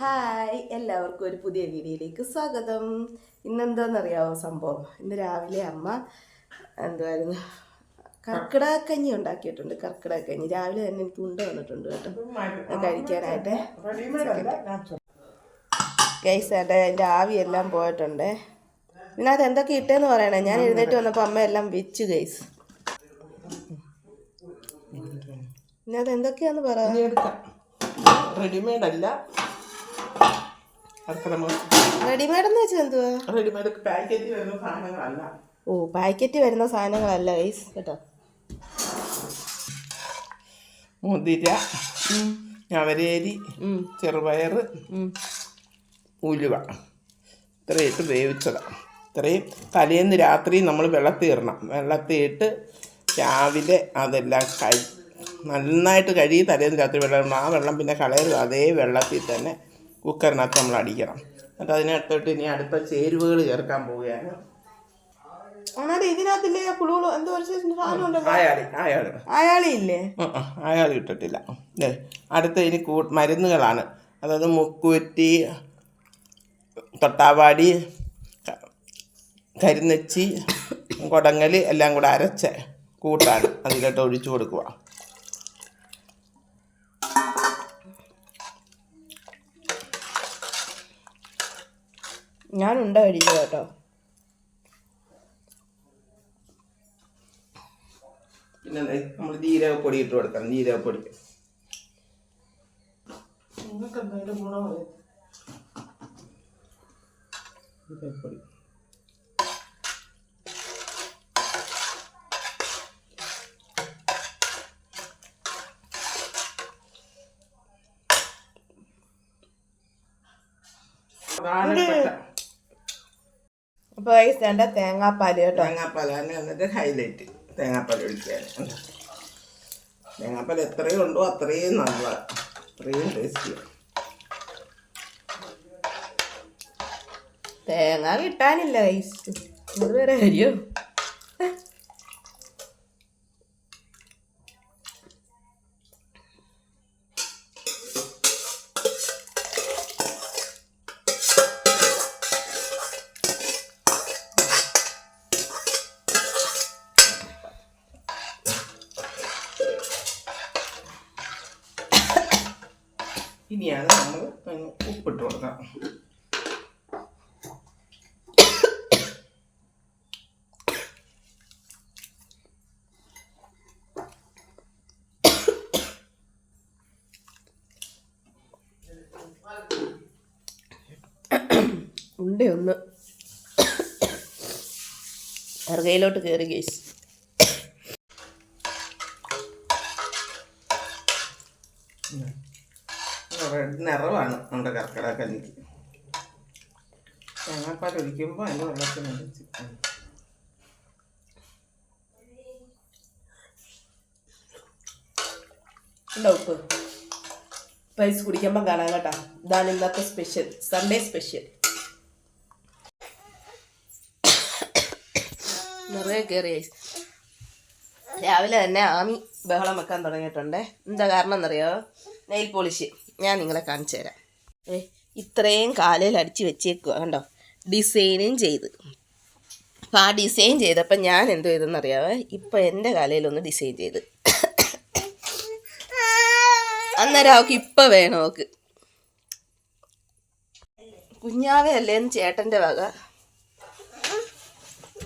Hi എല്ലാവർക്കും ഒരു പുതിയ വീഡിയോയിലേക്ക് സ്വാഗതം. ഇന്നെന്താണെന്നറിയാവോ സംഭവം? ഇന്ന് രാവിലെ അമ്മ എന്തുവായിരുന്നു? കർക്കിടകക്കഞ്ഞി ഉണ്ടാക്കിയിട്ടുണ്ട് കർക്കിടകക്കഞ്ഞി രാവിലെ തന്നെ എനിക്ക് ഉണ്ട വന്നിട്ടുണ്ട് കേട്ടോ. അത് കഴിക്കാനായിട്ട്. ഗൈസ് ആട്ടെ അതിന്റെ ആവിയെല്ലാം പോയിട്ടുണ്ട്. ഇതിനകത്ത് എന്തൊക്കെ ഇട്ടേന്ന് പറയണേ? ഞാൻ എഴുന്നേറ്റ് വന്നപ്പോൾ അമ്മ എല്ലാം വെച്ചു ഗൈസ് ഇതിനകത്ത് എന്തൊക്കെയാന്ന് പറയാം റെഡിമെയ്ഡ് അല്ല. റെഡിമെയ്ഡ് എന്ന് വെച്ചാൽ എന്തുവാ? റെഡിമെയ്ഡ് പാക്കറ്റ് വരുന്ന സാധനങ്ങളല്ല. ഓ പാക്കറ്റ് വരുന്ന സാധനങ്ങളല്ല ഗൈസ് കേട്ടോ. മുതിര ഞവരേരി ചെറുപയർ. ഉലുവ. ഇത്രയിട്ട് വേവിച്ചതാണ് ഇത്രയും തലേന്ന് രാത്രി നമ്മൾ വെള്ളത്തിൽ ഇടണം. വെള്ളത്തിൽ ഇട്ട് രാവിലെ അതെല്ലാം കഴി നന്നായിട്ട് കഴുകി തലേന്ന് രാത്രി വെള്ളം ആ വെള്ളം പിന്നെ കളയരുത്. അതേ വെള്ളത്തിൽ തന്നെ കുക്കറിനകത്ത് നമ്മൾ അടിക്കണം. എന്നിട്ട് അതിനകത്തോട്ട് ഇനി അടുത്ത ചേരുവകൾ ചേർക്കാൻ പോവുകയാണ്. ഇതിനകത്തില്ലേ പുളുകളോ എന്തോ ഒരു സാധനം ഉണ്ടല്ലോ. അയാളെ ഇല്ലേ ഇട്ടിട്ടില്ല. ദേ, അടുത്ത ഇനി കൂ മരുന്നുകളാണ്. അതായത് മുക്കുറ്റി തൊട്ടാവാടി കരിനച്ചി കരിന്നെച്ചി കൊടങ്ങൽ എല്ലാം കൂടെ അരച്ച കൂട്ടാണ്. അതിലോട്ട് ഒഴിച്ചു കൊടുക്കുക. ഞാൻ ഉണ്ട കഴിക്കുക കേട്ടോ? പിന്നെ നമ്മൾ ജീരകപ്പൊടി ഇട്ട് കൊടുക്കണം. ജീരകപ്പൊടി ജീരകപ്പൊടി അപ്പോൾ ഈ വേണ്ട തേങ്ങാപ്പാൽ കേട്ടോ. തേങ്ങാപ്പാലാണ് എന്നിട്ട് ഹൈലൈറ്റ് തേങ്ങാപ്പാൽ ഒഴിക്കാൻ തേങ്ങാപ്പാൽ എത്രയും ഉണ്ടോ അത്രയും നല്ല അത്രയും ടേസ്റ്റ് തേങ്ങ കിട്ടാനില്ല ഗൈസ് അത് വേറെ കാര്യം ഇനിയാണ് നമ്മൾ ഉപ്പിട്ട് കൊടുക്കാം. ഉണ്ട് ഒന്ന് ഇറകയിലോട്ട് കയറി ഗൈസ് റെഡ് നിറവാണ് നമ്മുടെ കർക്കിടക കഞ്ഞിക്ക്. തേങ്ങാപ്പാൽ ഒഴിക്കുമ്പോൾ അതിന്റെ വെള്ളത്തിനടിച്ച് ഉണ്ടോ ഉപ്പ്? പൈസ കുടിക്കുമ്പോൾ കാണാം കേട്ടോ. ഇതാണ് ഇന്നത്തെ സ്പെഷ്യൽ സൺഡേ സ്പെഷ്യൽ. നിറയെ കയറി രാവിലെ തന്നെ ആമി ബഹളം വെക്കാൻ തുടങ്ങിയിട്ടുണ്ട്. എന്താ കാരണം എന്നറിയോ നെയിൽ പോളിഷ്. ഞാൻ നിങ്ങളെ കാണിച്ചു തരാം. ഏ ഇത്രയും കാലയിൽ അടിച്ച് വെച്ചേക്കുക കണ്ടോ? ഡിസൈനും ചെയ്ത്. അപ്പം ആ ഡിസൈൻ ചെയ്തപ്പോൾ ഞാൻ എന്തോ ചെയ്തെന്നറിയാവേ? ഇപ്പം എന്റെ കാലയിലൊന്ന് ഡിസൈൻ ചെയ്ത്. അന്നേരം അവൾക്ക് ഇപ്പം വേണം അവൾക്ക് കുഞ്ഞാവേ അല്ലേന്ന് ചേട്ടന്റെ വക.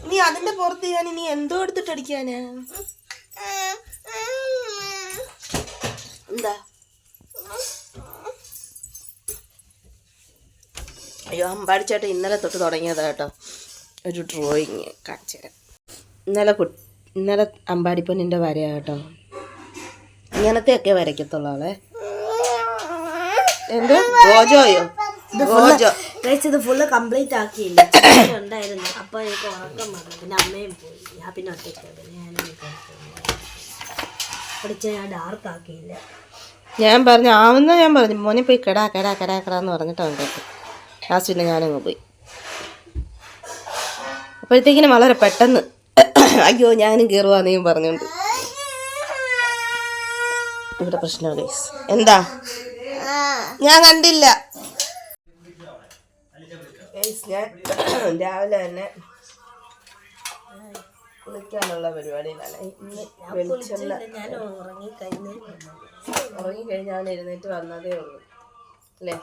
നീ അതിന്റെ പുറത്ത് ഞാൻ ഇനി എന്തോ എടുത്തിട്ടടിക്കാനാ എന്താ? അയ്യോ അമ്പാടിച്ചേട്ടൻ ഇന്നലെ തൊട്ട് തുടങ്ങിയതാണ് കേട്ടോ. ഒരു ഡ്രോയിങ് കാണിച്ചു തരാം. ഇന്നലെ കു ഇന്നലെ അമ്പാടിപ്പൊന്നിന്റെ വരയാണ് കേട്ടോ. ഇങ്ങനത്തെയൊക്കെ വരയ്ക്കത്തുള്ളൂ ആളെ. എന്ത്? ഗോജോയോ ഗോജോ. ഇത് ഫുള്ള് കംപ്ലീറ്റ് ആക്കിയില്ല? ഉണ്ടായിരുന്നു. അപ്പൊ എനിക്ക് ഉറക്കം വന്നു. പിന്നെ അമ്മയും പോയി. ഞാൻ പിന്നെ ഒറ്റയ്ക്ക്. പിന്നെ ഞാൻ പഠിച്ച ഞാൻ ഡാർക്ക് ആക്കിയില്ല? ഞാൻ പറഞ്ഞു ആവുന്ന ഞാൻ പറഞ്ഞു മോനെ പോയി കെടാ കെടാ കെടാ കെടാന്ന് പറഞ്ഞിട്ട് അവൻ കേട്ടു. ലാസ്റ്റ് പിന്നെ ഞാനങ്ങ് പോയി. അപ്പോഴത്തേക്കിനും വളരെ പെട്ടെന്ന് അയ്യോ ഞാനും കയറുവാന്നേയും പറഞ്ഞുകൊണ്ട്. ഇവിടെ പ്രശ്നം ഗൈസ് എന്താ? ഞാൻ കണ്ടില്ല. ഞാൻ രാവിലെ തന്നെ കുളിക്കാനുള്ള പരിപാടിയിലാണ്. ഇന്ന് വെളിച്ചെണ്ണ ഞാൻ ഉറങ്ങി കഴിഞ്ഞ് ഉറങ്ങിക്കഴിഞ്ഞാൽ അവൻ എഴുന്നേറ്റ് വന്നതേ ഉള്ളൂ. അല്ലേ?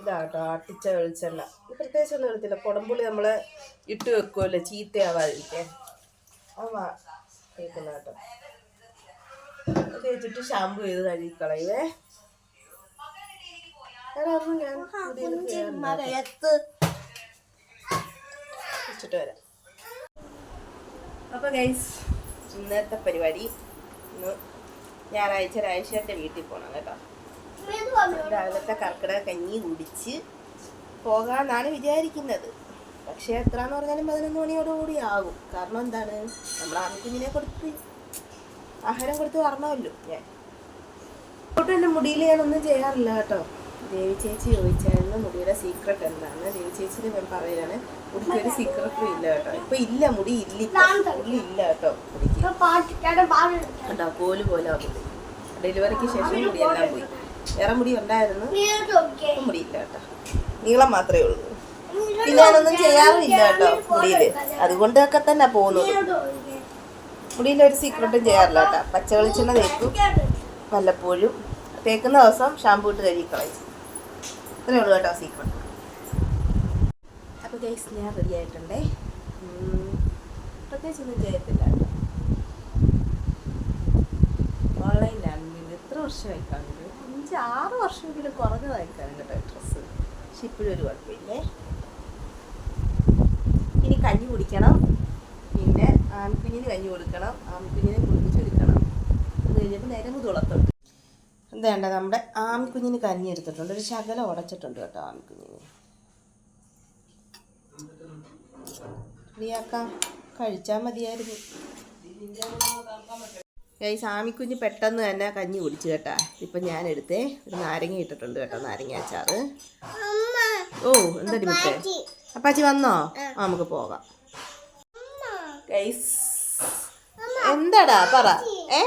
ഇതാട്ടോ ആട്ടിച്ച വെളിച്ചെണ്ണ. ഇത് പ്രത്യേകിച്ച് ഒന്നും എടുത്തില്ല കുടംപുളി നമ്മൾ ഇട്ട് വെക്കുമല്ലോ ചീത്തയാവാതിരിക്കാൻ അത് കേൾക്കുന്ന കേട്ടോ. അത് തേച്ചിട്ട് ഷാമ്പു ചെയ്ത് കഴുകിക്കളയുവേ. ഞാൻ. മഴയത്ത് വെച്ചിട്ട് വരാം. അപ്പോൾ ഗൈസ് ഇന്നത്തെ പരിപാടി ഇന്ന് ഞായറാഴ്ച രാജേഷേന്റെ വീട്ടിൽ പോകണം കേട്ടോ. രാവിലത്തെ കർക്കിടക കഞ്ഞി കുടിച്ച് പോകാമെന്നാണ് വിചാരിക്കുന്നത്. പക്ഷേ എത്രയെന്ന് പറഞ്ഞാലും പതിനൊന്ന് മണിയോടുകൂടി ആകും. കാരണം എന്താണ്? നമ്മൾ ആൺകുഞ്ഞിനെ കൊടുത്ത് ആഹാരം കൊടുത്ത് വരണമല്ലോ. ഞാൻ ഇപ്പോട്ട് എന്റെ മുടിയിൽ ഞാനൊന്നും ചെയ്യാറില്ല കേട്ടോ. ദേവി ചേച്ചി ചോദിച്ചായിരുന്നു മുടിയുടെ സീക്രട്ട് എന്താണ് ദേവി ചേച്ചിയുടെ ഞാൻ പറയുകയാണ് മുടിക്ക് ഒരു സീക്രട്ടും ഇല്ല കേട്ടോ. ഇപ്പൊ ഇല്ല മുടി ഇല്ല മുടി ഇല്ല കേട്ടോ മുടിക്ക്. കേട്ടോ കോൽ പോലെ ആകും ഡെലിവറിക്ക് ശേഷം മുടിയെല്ലാം പോയി. വേറെ മുടി ഉണ്ടായിരുന്നു മുടിയില്ല കേട്ടോ. നീളം മാത്രമേ ഉള്ളൂ. ഞാനൊന്നും ചെയ്യാറില്ല കേട്ടോ മുടിയിൽ. അതുകൊണ്ടൊക്കെ തന്നെ പോകുന്നത്. മുടിയിൽ ഒരു സീക്രട്ടും ചെയ്യാറില്ല കേട്ടോ. പച്ച വെളിച്ചെണ്ണ തേക്കും. വല്ലപ്പോഴും തേക്കുന്ന ദിവസം ഷാമ്പൂ ഇട്ട് കഴുകി കളയും. ഇത്രയേ ഉള്ളൂ കേട്ടോ സീക്രട്ട് അപ്പോൾ ഗൈസ് ഞാൻ റെഡി ആയിട്ടുണ്ടേ. പ്രത്യേകിച്ചൊന്നും ചെയ്യത്തില്ല കേട്ടോ. ഓൺലൈനിലാണ് ഇത്ര എത്ര വർഷമായി കാണുന്നത്. അഞ്ച് ആറ് വർഷമെങ്കിലും കുറഞ്ഞതായി കാണും കേട്ടോ ഡ്രസ്സ് പക്ഷെ ഇപ്പോഴും ഒരു കുഴപ്പമില്ലേ? ഇനി കഞ്ഞി കുടിക്കണം. പിന്നെ ആൺകുഞ്ഞിന് കഞ്ഞി കൊടുക്കണം. ആൺകുഞ്ഞിനെ കുളിപ്പിച്ചെടുക്കണം അത് കഴിഞ്ഞപ്പോൾ നേരം തുളത്തുണ്ട് എന്താണ്ട നമ്മുടെ ആൺകുഞ്ഞിന് കഞ്ഞി എടുത്തിട്ടുണ്ട്. ഒരു ശകലം ഉടച്ചിട്ടുണ്ട് കേട്ടോ ആൺകുഞ്ഞിന്. റെഡിയാക്കാം കഴിച്ചാൽ മതിയായിരുന്നു. ഗൈസ് സാമിക്കുഞ്ഞ് പെട്ടെന്ന് തന്നെ കഞ്ഞി കുടിച്ചു കേട്ടാ. ഇപ്പം ഞാൻ എടുത്തേ ഒരു നാരങ്ങ ഇട്ടിട്ടുണ്ട് കേട്ടോ നാരങ്ങ അച്ചാറ്. ഓ എന്താടി മുട്ടേ? അപ്പാച്ചി. വന്നോ? ആ. നമുക്ക് പോകാം. ഗൈസ് എന്താടാ? പറ. ഏ?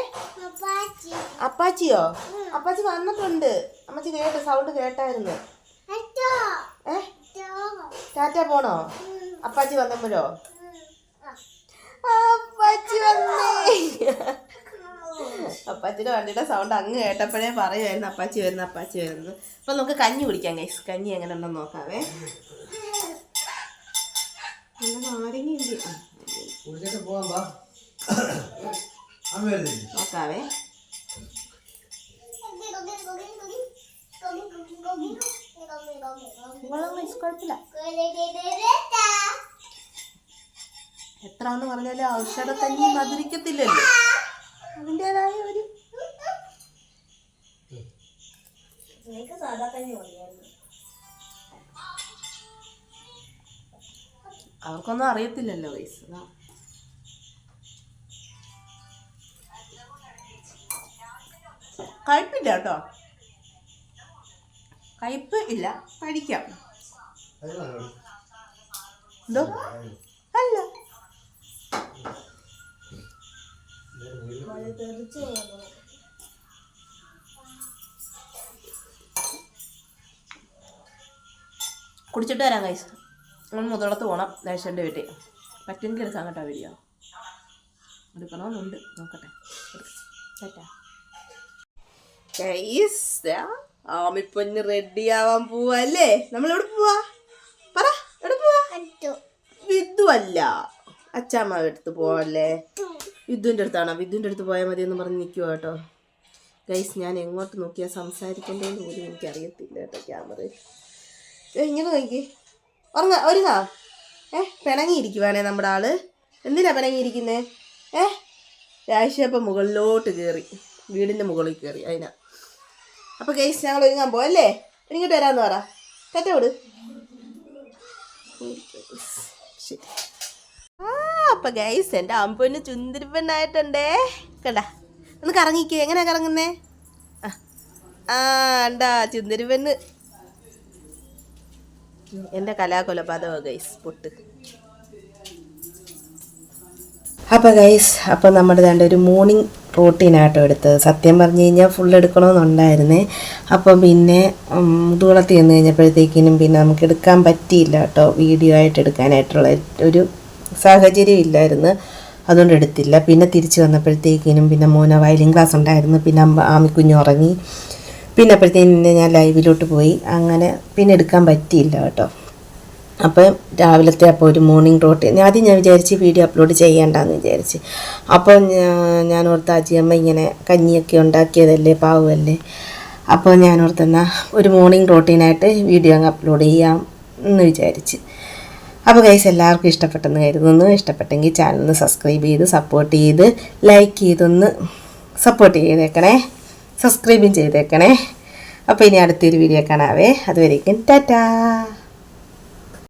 അപ്പാച്ചിയോ? അപ്പാച്ചി വന്നിട്ടുണ്ട്. അമ്മച്ചി കേട്ടു സൗണ്ട് കേട്ടായിരുന്നു. ഏ? ടാറ്റ പോണോ? അപ്പാച്ചി വന്നപ്പോഴോ? അപ്പാച്ചി വന്നേ. അപ്പാച്ചിയുടെ വണ്ടിയുടെ സൗണ്ട് അങ്ങ് കേട്ടപ്പോഴേ പറയുമായിരുന്നു അപ്പാച്ചി വരുന്നു അപ്പാച്ചി വരുന്നു. അപ്പൊ നമുക്ക് കഞ്ഞി കുടിക്കാം ഗൈസ് കഞ്ഞി എങ്ങനെ ഉണ്ടെന്ന് നോക്കാവേ. നോക്കാവേ. കുഴപ്പമില്ല. എത്രാന്ന് പറഞ്ഞാലും ഔഷധ കഞ്ഞി മധുരിക്കത്തില്ലല്ലോ. അതിന്റെതായ ഒരു എനിക്ക് സാധാ കഞ്ഞി മതിയായിരുന്നു അവർക്കൊന്നും അറിയത്തില്ലല്ലോ വയസ്സ് കഴിപ്പില്ല കയ്പില്ല കേട്ടോ. കയ്പ് ഇല്ല കഴിക്കാം എന്തോ അല്ല തെറിച്ച് കുടിച്ചിട്ട് വരാം കൈസ് നമ്മൾ മുതലത്ത് പോകണം ദേശന്റെ വീട്ടിൽ. പറ്റുമെങ്കിൽ എടുക്കാൻ കേട്ടോ വീഡിയോ എടുക്കണമെന്നുണ്ട്. നോക്കട്ടെ. ആമിപ്പൊന്ന് റെഡി ആവാൻ പോവല്ലേ നമ്മൾ എവിടെ പോവാ? പറ എവിടെ പോവാ? വിദ്തു അല്ല. അച്ചാമ്മ എടുത്ത് പോവല്ലേ വിദ്തുവിന്റെ അടുത്താണോ. വിദ്തുവിന്റെ അടുത്ത് പോയാൽ മതി എന്ന് പറഞ്ഞ് നിൽക്കുക കേട്ടോ. ഗൈസ് ഞാൻ എങ്ങോട്ട് നോക്കിയാൽ സംസാരിക്കേണ്ടതെന്ന് പോലും എനിക്കറിയത്തില്ല കേട്ടോ ക്യാമറ ഇങ്ങനെ നോക്കി. ഉറങ്ങ ഒരുതാ ഏ പിണങ്ങിയിരിക്കുവാണേ നമ്മുടെ ആൾ. എന്തിനാ പിണങ്ങിയിരിക്കുന്നേ? ഏ രാശിയപ്പം മുകളിലോട്ട് കയറി വീടിന്റെ മുകളിൽ കയറി അതിനാ. അപ്പോൾ ഗൈസ് ഞങ്ങൾ ഒരുങ്ങാൻ പോയല്ലേ ഇങ്ങോട്ട് വരാമെന്ന് പറ. കറ്റ വിട്. ശരി. അപ്പം ഗൈസ് എന്റെ അമ്പന് ചുന്തിരിപ്പെണ്ണായിട്ടുണ്ടേ. കണ്ടാ ഒന്ന് കറങ്ങിക്കേ എങ്ങനെയാ കറങ്ങുന്നേ? ആ ഉണ്ടാ ചുന്തിരിപ്പെണ്ണ്. എന്റെ കലാകൊലപാതകമാണ് ഗൈസ് പൊട്ട്. അപ്പോൾ ഗൈസ് അപ്പോൾ നമ്മുടെ രണ്ട് ഒരു മോർണിംഗ് റൂട്ടീനായിട്ടോ എടുത്തത്. സത്യം പറഞ്ഞു കഴിഞ്ഞാൽ ഫുൾ എടുക്കണമെന്നുണ്ടായിരുന്നേ അപ്പം പിന്നെ മുതുകുളത്ത് ചെന്ന് കഴിഞ്ഞപ്പോഴത്തേക്കിനും പിന്നെ നമുക്ക് എടുക്കാൻ പറ്റിയില്ല കേട്ടോ വീഡിയോ ആയിട്ട് എടുക്കാനായിട്ടുള്ള ഒരു സാഹചര്യം ഇല്ലായിരുന്നു. അതുകൊണ്ട് എടുത്തില്ല. പിന്നെ തിരിച്ചു വന്നപ്പോഴത്തേക്കിനും പിന്നെ മോന വയലിൻ ക്ലാസ് ഉണ്ടായിരുന്നു. പിന്നെ ആമിക്കുഞ്ഞ് ഉറങ്ങി. പിന്നെ അപ്പോഴത്തേനും ഞാൻ ലൈവിലോട്ട് പോയി. അങ്ങനെ പിന്നെ എടുക്കാൻ പറ്റിയില്ല കേട്ടോ. അപ്പം രാവിലത്തെ അപ്പോൾ ഒരു മോർണിംഗ് റോട്ട് ആദ്യം ഞാൻ വിചാരിച്ച് വീഡിയോ അപ്ലോഡ് ചെയ്യേണ്ടെന്ന് വിചാരിച്ച്. അപ്പോൾ ഞാൻ ഓർത്ത് അജിയമ്മ ഇങ്ങനെ കഞ്ഞിയൊക്കെ ഉണ്ടാക്കിയതല്ലേ പാവമല്ലേ അപ്പോൾ ഞാൻ ഓർത്തെന്നാ ഒരു മോർണിംഗ് റോട്ടീനായിട്ട് വീഡിയോ അങ്ങ് അപ്ലോഡ് ചെയ്യാം എന്ന് വിചാരിച്ച്. അപ്പോൾ ഗൈസ് എല്ലാവർക്കും ഇഷ്ടപ്പെട്ടെന്ന് കരുതുന്നു. ഇഷ്ടപ്പെട്ടെങ്കിൽ ചാനൽ സബ്സ്ക്രൈബ് ചെയ്ത് സപ്പോർട്ട് ചെയ്ത് ലൈക്ക് ചെയ്തൊന്ന് സപ്പോർട്ട് ചെയ്തേക്കണേ. സബ്സ്ക്രൈബും ചെയ്തേക്കണേ. അപ്പോൾ ഇനി അടുത്തൊരു വീഡിയോ കാണാവേ. അതുവരേക്കും ടാറ്റാ.